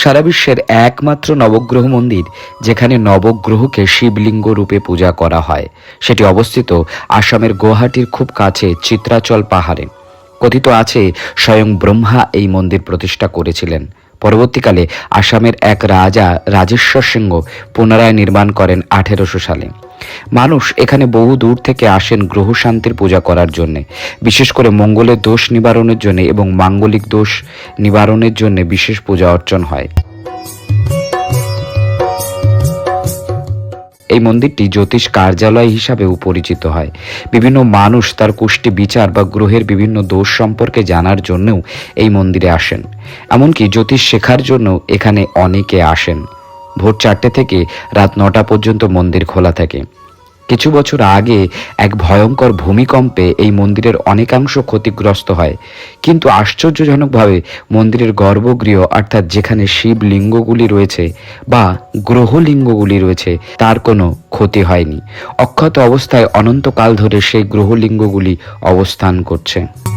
সারা বিশ্বের একমাত্র নবগ্রহ মন্দির, যেখানে নবগ্রহকে শিবলিঙ্গ রূপে পূজা করা হয়। সেটি অবস্থিত আসামের গুয়াহাটির খুব কাছে চিত্রাচল পাহাড়ে। কথিত আছে, স্বয়ং ব্রহ্মা এই মন্দির প্রতিষ্ঠা করেছিলেন। পরবর্তীকালে আসামের এক রাজা রাজেশ্বর সিংহ পুনরায় নির্মাণ করেন আঠেরোশো সালে। মানুষ এখানে বহু দূর থেকে আসেন গ্রহ শান্তির পূজা করার জন্য, বিশেষ করে মঙ্গলের দোষ নিবারণের জন্য এবং মাঙ্গলিক দোষ নিবারণের জন্য বিশেষ পূজা অর্চন হয়। এই মন্দিরটি জ্যোতিষ কার্যালয় হিসাবেও পরিচিত হয়। বিভিন্ন মানুষ তার কুষ্টি বিচার বা গ্রহের বিভিন্ন দোষ সম্পর্কে জানার জন্যও এই মন্দিরে আসেন। এমনকি জ্যোতিষ শেখার জন্য এখানে অনেকে আসেন। ভোর চারটে থেকে রাত নটা পর্যন্ত মন্দির খোলা থাকে। কিছু বছর আগে এক ভয়ঙ্কর ভূমিকম্পে এই মন্দিরের অনেকাংশ ক্ষতিগ্রস্ত হয়। কিন্তু আশ্চর্যজনকভাবে মন্দিরের গর্ভগৃহ, অর্থাৎ যেখানে শিব লিঙ্গগুলি রয়েছে বা গ্রহলিঙ্গগুলি রয়েছে, তার কোনো ক্ষতি হয়নি। অক্ষত অবস্থায় অনন্তকাল ধরে সেই গ্রহলিঙ্গগুলি অবস্থান করছে।